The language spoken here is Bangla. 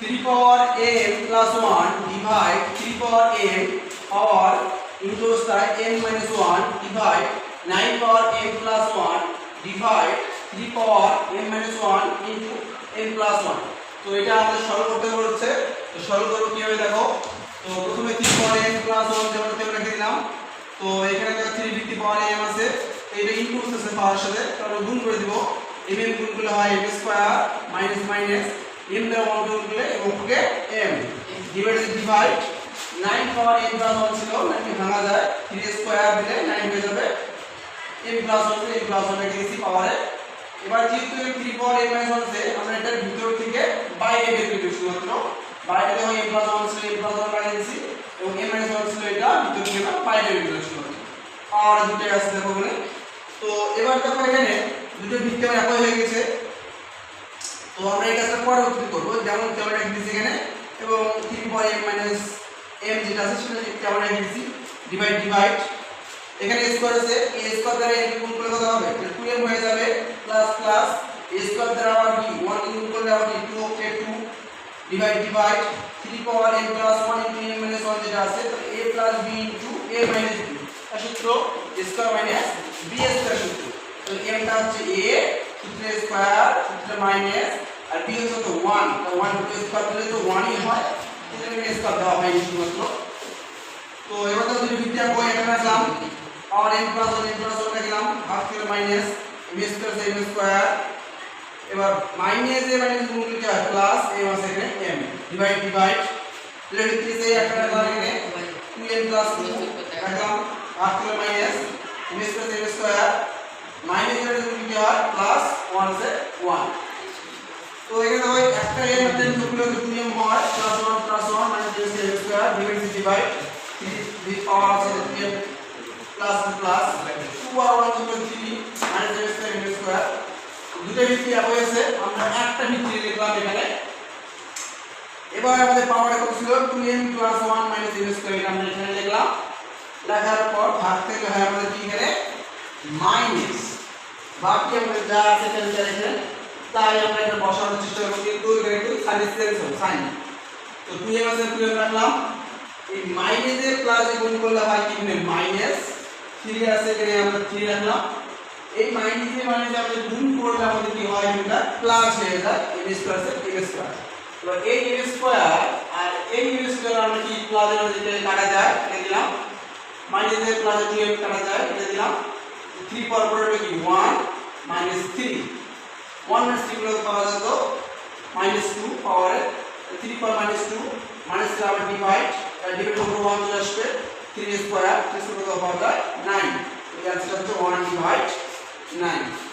Three power M plus one divide three power M power into তাই M minus one divide nine power M plus one divide three power M minus one into M plus one তো এটা আমাদের সরল করতে বলছে। তো সরল করব কীভাবে দেখো? তো প্রথমে three power M plus one যেমন তেমন রেখে দিলাম। তো এখানে দেখো থ্রি ফিফটি পাওয়ার এম আছে। এটা ইনটু করতেছে পাওয়ার সাথে। তাহলে গুণ করে দিব। এম এম গুণ করলে হয় M square minus minus M দ্বারা ওয়ান গুণ করলে এবং কে M divide divide nine power M plus one ছিল নাইনকে ভাঙা যায় থ্রি স্কোয়ার দিলে নাইন হয়ে যাবে। M plus one M plus one রেখে দিয়েছি পাওয়ারে এবার যেহেতু M three power M minus one আছে, আমরা এটার ভিতর থেকে বাইরে বের করে দিই শুধুমাত্র। বাইরে দেখো এম প্লাস ওয়ান ছিল এম প্লাস ওয়ান বাইরে দিয়েছি এবং এম মাইনাস ওয়ান ছিল এটা ভিতর থেকে না বাইরে বের করে শুধুমাত্র। পাওয়ার দুটোই আছে দেখো ওখানে তো এবার দেখো এখানে দুটো ভিত্তি আমার একই হয়ে গেছে। তো আমরা এই কাজটা পরবর্তী করব। যেমন রেখে দিয়েছি এখানে, এবং three power M minus M যেটা আছে সেটা রেখে দিয়েছি ডিভাইড ডিভাইড এখানে স্কোয়ার আছে এ স্কোয়ার দ্বারা এম গুণ করলে কত হবে? টু এম হয়ে যাবে প্লাস প্লাস স্কোয়ার দ্বারা আবার কি? ওয়ান গুণ করলে আবার কি? Two okay two divide divide three power M plus one into M minus one যেটা আছে তো A plus B into A minus B তার সূত্র স্কোয়ার মাইনাস বি স্কোয়ার সূত্র। তো এমটা হচ্ছে এ সূত্রে স্কোয়ার সূত্রে মাইনাস আর বি হচ্ছে তো ওয়ান তো ওয়ান টু স্কোয়ার দিলে তো ওয়ানই হয় এখানে স্কোয়ার দেওয়া হয় শুধুমাত্র তো এবার তো দুটো ভিত্তি বই এখানে আসলাম power m plus 1 m plus 1 লিখলাম ভাগ করে মাইনাস m স্কয়ার সে m স্কয়ার এবার মাইনাস এ মাইনাস গুণ করলে কি হয় প্লাস m. আছে এখানে m ডিভাইড ডিভাইড এর ভিত্তি সে একটা রাখলাম এখানে 2m প্লাস 2 রাখলাম ভাগ করে মাইনাস m স্কয়ার সে m স্কয়ার মাইনাস এর গুণ কি হয় প্লাস 1 আছে 1 তো এখানে ওই একটা m একটা m যোগ করলে 2m হয় plus 1 plus 1 minus m square divide divide the power আছে m প্লাস প্লাস 2 আর 1 যোগ 3 minus m square m square দুটো ভিত্তি একই আছে আমরা একটা ভিত্তি লিখলাম এখানে। এবার আমাদের পাওয়ার কত ছিল? 2m 1 মাইনাস m স্কয়ার আমরা এখানে লিখলাম। লেখার পর ভাগ থেকে হয় আমাদের কি এখানে? মাইনাস বাকি আমাদের যা আছে যা এখানে তাই আমরা এটা বসানোর চেষ্টা করব। কিন্তু এখানে একটু সাইন চেঞ্জ হবে সাইন তো 2m আছে 2m রাখলাম এই মাইনাসে প্লাসে গুণ করলে হয় কি মানে মাইনাস 3 আছে, এখানে আমরা 3 রাখলাম। এই মাইনাসে মাইনাসে আমরা গুণ করলে আমাদের কি হয়? এটা প্লাস হয়ে যায় m স্কয়ার সে m স্কয়ার এবার এই m স্কয়ার আর এই m স্কয়ার আমরা কি প্লাসের মধ্যে যেটা কাটা যায়, এটা দিলাম। মাইনাসে প্লাসে 2m কাটা যায়, এটা দিলাম। 3 পর এটা কি? 1 মাইনাস 3 1 মাইনাস 3 গুলো পাওয়া যেত মাইনাস 2 পাওয়ারে 3 পর মাইনাস 2 মাইনাস আবার ডিভাইড ডিভাইড করব 1 চলে আসবে 3 স্কয়ার 3 স্কয়ার কত পাওয়া যায় 9 এই অ্যান্সার হচ্ছে 1 ডিভাইড 9